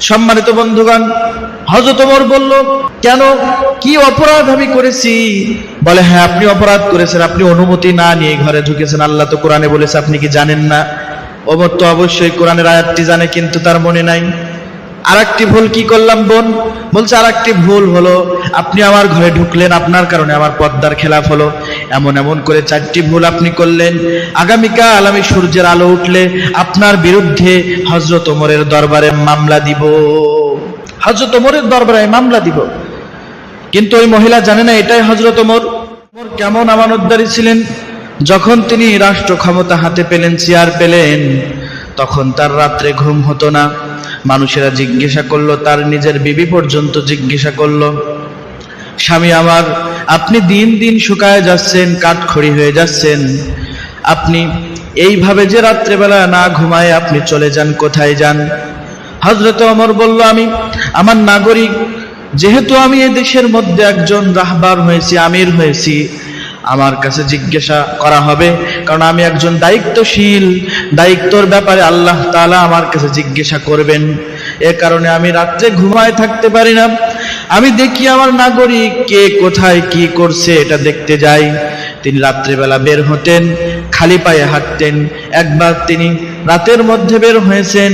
সম্মানিত বন্ধুগণ হজরত ওমর বলল, কেন? কি অপরাধ আমি করেছি? বলে হ্যাঁ আপনি অপরাধ করেছেন, আপনি অনুমতি না নিয়ে ঘরে ঢুকেছেন। আল্লাহ তো কোরআনে বলেছে, আপনি কি জানেন না? ওমর তো অবশ্যই কোরআনের আয়াতটি জানে, কিন্তু তার মনে নাই। আর একটি ভুল কি করলাম, বোন? বলছে আর একটি ভুল হলো, আপনি আমার ঘরে ঢুকলেন, আপনার কারণে আমার পদ্মার খেলাফ হলো। এমন এমন করে চারটি ভুল আপনি করলেন। আগামীকাল আমি সূর্যের আলো উঠলে আপনার বিরুদ্ধে হজরত ওমরের দরবারে মামলা দিব। হজরত ওমরের দরবারে মামলা দিব। কিন্তু ওই মহিলা জানে না এটাই হজরত ওমর কেমন আমানতদারি ছিলেন? যখন তিনি রাষ্ট্র ক্ষমতা হাতে পেলেন, চেয়ার পেলেন, তখন তার রাত্রে ঘুম হতো না। মানুষেরা জিজ্ঞাসা করল, তার নিজের বিবি পর্যন্ত জিজ্ঞাসা করল, স্বামী, আমার আপনি দিন দিন শুকায় যাচ্ছেন, কাঠখড়ি হয়ে যাচ্ছেন। আপনি এইভাবে যে রাত্রেবেলা না ঘুমায় আপনি চলে যান, কোথায় যান? হজরত অমর বলল, আমি, আমার নাগরিক, যেহেতু আমি এ দেশের মধ্যে একজন রাহবার হয়েছি, আমির হয়েছি, আমার কাছে জিজ্ঞাসা করা হবে, কারণ আমি একজন দায়িত্বশীল, দায়িত্বর ব্যাপারে আল্লাহ তাআলা আমার কাছে জিজ্ঞাসা করবেন। এ কারণে আমি রাত্রে ঘুমায় থাকতে পারি না আমি দেখি আমার নাগরিক কে কোথায় কি করছে, এটা দেখতে যাই। তিনি রাত্রিবেলা বের হতেন, খালি পায়ে হাঁটতেন। একবার তিনি রাতের মধ্যে বের হয়েছেন,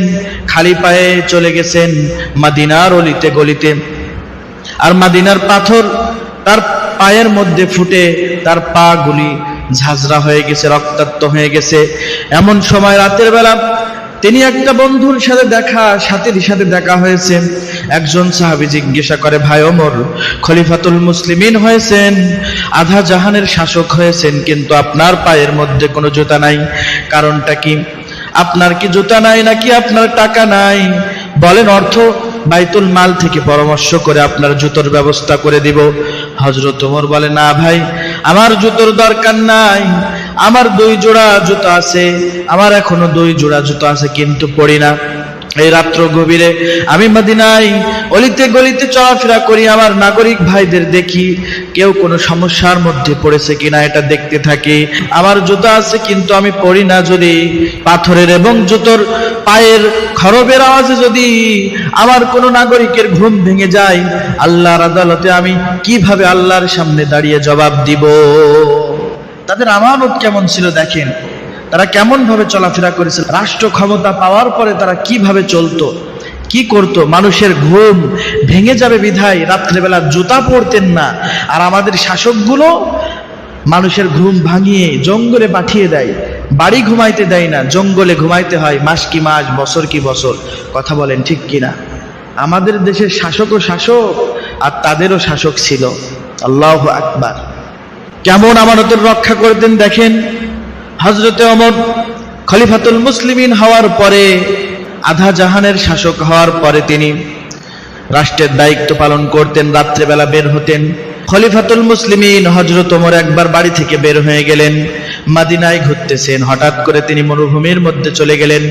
খালি পায়ে চলে গেছেন মাদিনার অলিতে গলিতে। আর মাদিনার পাথর তার পায়ের মধ্যে ফুটে, তার পা গুলি ঝাঁঝরা হয়ে গেছে, রক্তাক্ত হয়ে গেছে। এমন সময় রাতের বেলা তিনি একটা বন্ধুর সাথে দেখা, সাথীর সাথে দেখা হয়েছে। একজন সাহাবি জিজ্ঞাসা করে, ভাই ওমর, খলিফাতুল মুসলিমিন হয়েছেন, আধা জাহানের শাসক হয়েছেন, কিন্তু আপনার পায়ের মধ্যে কোনো জুতা নাই। কারণটা কি? আপনার কি জুতা নাই নাকি আপনার টাকা নাই? বলেন অর্থ, বাইতুল মাল থেকে পরামর্শ করে আপনার জুতোর ব্যবস্থা করে দিব। হজরত ওমর বলে, না ভাই, আমার জুতোর দরকার নাই। আমার দুই জোড়া জুতো আছে, আমার এখনও দুই জোড়া জুতো আছে, কিন্তু পড়ি না। এই রাত্র গভীরে আমি মদিনায় অলিতে গলিতে চলাফেরা করি, আমার নাগরিক ভাইদের দেখি, কেউ কোনো সমস্যার মধ্যে পড়েছে কিনা এটা দেখতে থাকি। আমার জুতো আছে, কিন্তু আমি পড়ি না যদি পাথরের এবং জুতোর পায়ের খরবের আওয়াজে যদি আমার কোনো নাগরিকের ঘুম ভেঙে যায়, আল্লাহর আদালতে আমি কীভাবে আল্লাহর সামনে দাঁড়িয়ে জবাব দিব? তাদের আমানত কেমন ছিল দেখেন। তারা কেমন ভাবে চলাফেরা করেছিল, রাষ্ট্র ক্ষমতা পাওয়ার পরে তারা কীভাবে চলতো, কি করত, মানুষের ঘুম ভেঙে যাবে বিধায় রাত্রেবেলা জুতা পরতেন না। আর আমাদের শাসকগুলো মানুষের ঘুম ভাঙিয়ে জঙ্গলে পাঠিয়ে দেয়, বাড়ি ঘুমাইতে দেয় না, জঙ্গলে ঘুমাইতে হয় মাস কি মাস, বছর কি বছর, কথা বলেন ঠিক কিনা। আমাদের দেশের শাসকও শাসক আর তাদেরও শাসক ছিল, আল্লাহ আকবার। কেমন আমানতের রক্ষা করতেন দেখেন হজরতে অমর খলিফাতুল মুসলিমিন হওয়ার পরে, আধা জাহানের শাসক হওয়ার পরে তিনি রাষ্ট্রের দায়িত্ব পালন করতেন, রাত্রেবেলা বের হতেন। খলিফাতুল মুসলিমিন হজরত ওমর একবার বাড়ি থেকে বের হয়ে গেলেন, মাদিনায় ঘুরতেছেন। হঠাৎ করে তিনি মরুভূমির মধ্যে চলে গেলেন।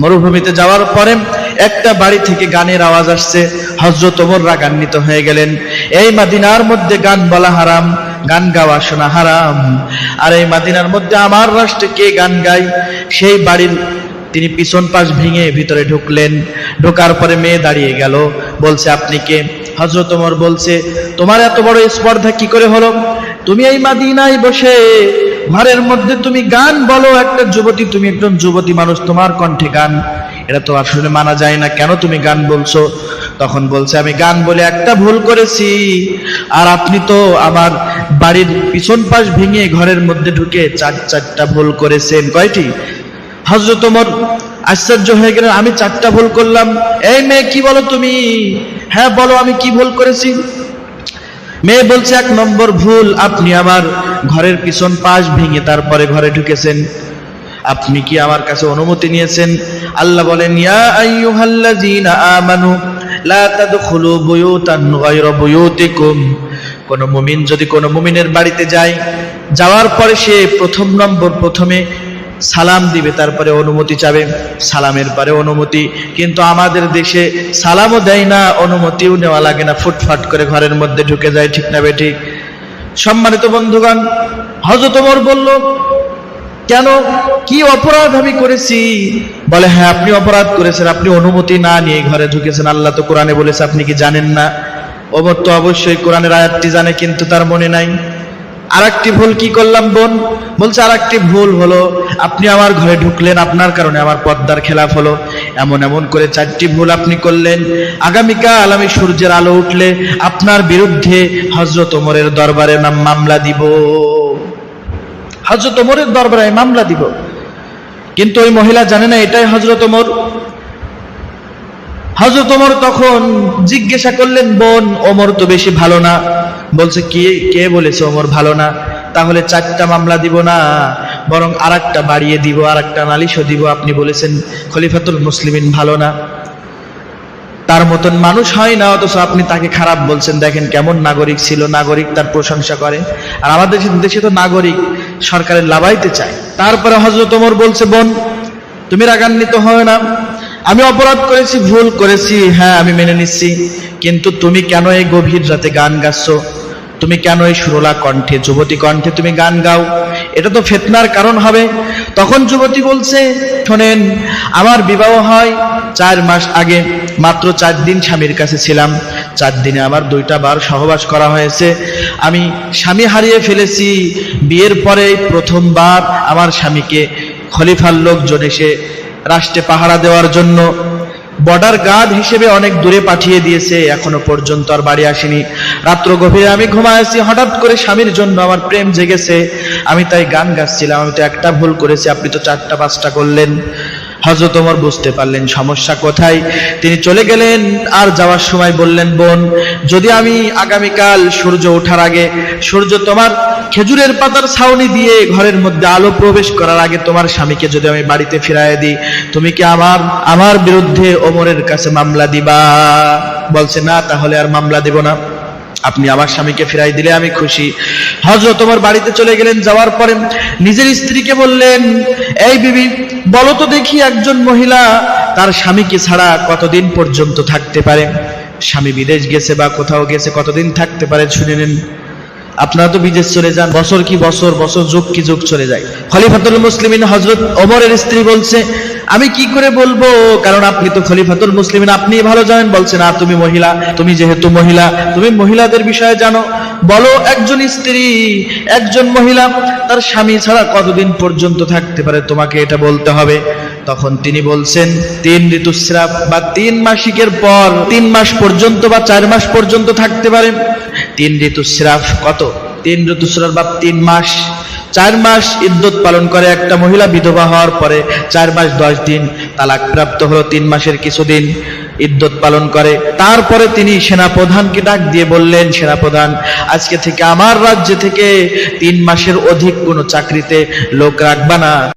মরুভূমিতে যাওয়ার পরে একটা বাড়ি থেকে গানের আওয়াজ আসছে। হজরত ওমর রাগান্বিত হয়ে গেলেন। এই মাদিনার মধ্যে গান বলা হারাম। গান গাওয়া শোনা হারাম। আর এই মাদিনার মধ্যে আমার রাষ্ট্রে কে গান গায়? সেই বাড়ির তিনি পিছন পাশ ভেঙে ভিতরে ঢুকলেন। ঢোকার পরে মেয়ে দাঁড়িয়ে গেল। বলছে, আপনি কে? হজরত ওমর বলছে, তোমার এত বড় স্পর্ধা কি করে হলো? তুমি এই মাদিনায় বসে ঘরের মধ্যে তুমি গান বলো, একটা যুবতী, তুমি একজন যুবতী মানুষ, তোমার কণ্ঠে গান। এটা তো আসলে মানা যায় না, কেন তুমি গান বলছো? তখন বলছে, আমি গান বলে একটা ভুল করেছি। আর আপনি তো আমার বাড়ির পিছন পাশ ভেঙে ঘরের মধ্যে ঢুকে চার চারটা ভুল করেছেন। কয়টি? হজরত ওমর আশ্চর্য হয়ে গেলেন, আমি চারটা ভুল করলাম। এই মেয়ে কি বলো তুমি? হ্যাঁ বলো, আমি কি ভুল করেছি? মেয়ে বলছে, এক নম্বর ভুল, আপনি আমার ঘরের পিছন পাশ ভেঙে তারপরে ঘরে ঢুকেছেন। আপনি কি আমার কাছে অনুমতি নিয়েছেন? আল্লাহ বলেন, ইয়া আইয়ুহাল্লাযীনা আমানু লা তাদখুলু বুয়ুতান গায়রা বুয়ুতিকুম। কোন মুমিন যদি কোন মুমিনের বাড়িতে যায়, যাওয়ার পরে সে প্রথম নম্বর প্রথমে সালাম দিবে, তারপরে অনুমতি চাবে, সালামের পরে অনুমতি। কিন্তু আমাদের দেশে সালামও দেয় না, অনুমতিও নেওয়া লাগে না, ফুটফাট করে ঘরের মধ্যে ঢুকে যায়, ঠিক না বেঠিক সম্মানিত বন্ধুগণ হজরত ওমর বলল কেন? কি অপরাধ আমি করেছি? বলে হ্যাঁ আপনি অপরাধ করেছেন, আপনি অনুমতি না নিয়ে ঘরে ঢুকেছেন। আল্লাহ তো কোরআনে বলেছে, আপনি কি জানেন না? ওমর তো অবশ্যই কোরআনের আয়াতটি জানে, কিন্তু তার মনে নাই। আর একটি ভুল কি করলাম, বোন? বলছে আর একটি ভুল হলো, আপনি আমার ঘরে ঢুকলেন, আপনার কারণে আমার পদ্মার খেলাফ হলো। এমন এমন করে চারটি ভুল আপনি করলেন। আগামীকাল আমি সূর্যের আলো উঠলে আপনার বিরুদ্ধে হজরত ওমরের দরবারে নাম মামলা দিব। হজরত ওমরের দরবারে মামলা দিব। কিন্তু ওই মহিলা জানে না এটাই হজরত ওমর। হজরত ওমর তখন জিজ্ঞাসা করলেন, বোন, ওমর তো বেশি ভালো না। বলছে, কে কে বলেছে ওমর ভালো না? তাহলে চারটা মামলা দিব না, বরং আরেকটা বাড়িয়ে দিব আর একটা নালিশও দিব। আপনি বলেছেন খলিফাতুল মুসলিমিন ভালো না। তার মতন মানুষ হয় না, অথচ আপনি তাকে খারাপ বলছেন। দেখেন কেমন নাগরিক ছিল, নাগরিক তার প্রশংসা করে। আর আমাদের দেশে তো নাগরিক সরকারের লাভাইতে চায়। তারপরে হজরত ওমর বলছে, বোন, তুমি রাগান্বিত হয় না। আমি অপরাধ করেছি, ভুল করেছি। হ্যাঁ আমি মেনে নিচ্ছি। কিন্তু তুমি কেন এই গভীর রাতে গান গাচ্ছ? তুমি কেন এই সুরলা কণ্ঠে, যুবতী কণ্ঠে তুমি গান গাও? এটা তো ফেতনার কারণ হবে। তখন যুবতী বলছে, শোনেন, আমার বিবাহ হয় চার মাস আগে। মাত্র চার দিন স্বামীর কাছে ছিলাম। চার দিনে আমার দুইটা বার সহবাস করা হয়েছে। আমি স্বামী হারিয়ে ফেলেছি। বিয়ের পরে প্রথমবার আমার স্বামীকে খলিফার লোকজন এসে রাষ্ট্রে পাহারা দেওয়ার জন্য বর্ডার গার্ড হিসেবে অনেক দূরে পাঠিয়ে দিয়েছে, এখনও পর্যন্ত আর বাড়ি আসেনি। রাত্র গভীরে আমি ঘুমাইছি হঠাৎ করে স্বামীর জন্য আমার প্রেম জেগেছে। আমি তাই গান গাচ্ছিলাম, আমি তো একটা ভুল করেছি, আপনি তো চারটা, পাঁচটা করলেন। হজরত ওমর বুঝতে পারলেন সমস্যা কোথায়। তিনি চলে গেলেন আর যাওয়ার সময় বললেন, বোন, যদি আমি আগামীকাল সূর্য ওঠার আগে, সূর্য তোমার খেজুরের পাতার ছাউনি দিয়ে ঘরের মধ্যে আলো প্রবেশ করার আগে তোমার স্বামীকে যদি আমি বাড়িতে ফিরাইয়ে দিই, তুমি কি আমার আমার বিরুদ্ধে ওমরের কাছে মামলা দিবা? বলছে, না, তাহলে আর মামলা দেব না। আপনি আমার স্বামীকে ফিরাই দিলে আমি খুশি। হজরত তোমার বাড়িতে চলে গেলেন, যাওয়ার পরে নিজের স্ত্রীকে বললেন, এই বিবি, বলো তো দেখি একজন মহিলা তার স্বামীকে ছাড়া কতদিন পর্যন্ত থাকতে পারে? স্বামী বিদেশ গেছে বা কোথাও গেছে, কতদিন থাকতে পারে? শুনে নেন। আপনারা তো বিদেশ চলে যান, বছর কি বছর বছর যুগ কি যুগ চলে যায়। খলিফাতুল মুসলিমিন হজরত ওমরের স্ত্রী বলছে, আমি কি করে বলব? কারণ আপনি তো খলিফাতুল মুসলিমিন আপনি ভালো জানেন। বলছেন আর তুমি মহিলা, তুমি যেহেতু মহিলা, তুমি মহিলাদের বিষয়ে জানো। বলো, একজন স্ত্রী, একজন মহিলা, তার স্বামী ছাড়া কতদিন পর্যন্ত থাকতে পারে? তোমাকে এটা বলতে হবে। তখন তিনি বলছেন, তিন ঋতুস্রাব বা তিন মাসিকের পর তিন মাস পর্যন্ত বা চার মাস পর্যন্ত থাকতে পারে। তিন ঋতুস্রাব কত? তিন ঋতুস্রাব বা তিন মাস। চার মাস ইদ্যুৎ পালন করে একটা মহিলা বিধবা হওয়ার পরে চার মাস দশ দিন তালাক প্রাপ্ত হলো তিন মাসের কিছুদিন ইদ্যুৎ পালন করে। তারপরে তিনি সেনাপ্রধানকে ডাক দিয়ে বললেন, সেনাপ্রধান, আজকে থেকে আমার রাজ্য থেকে তিন মাসের অধিক কোনো চাকরিতে লোক রাখবা না।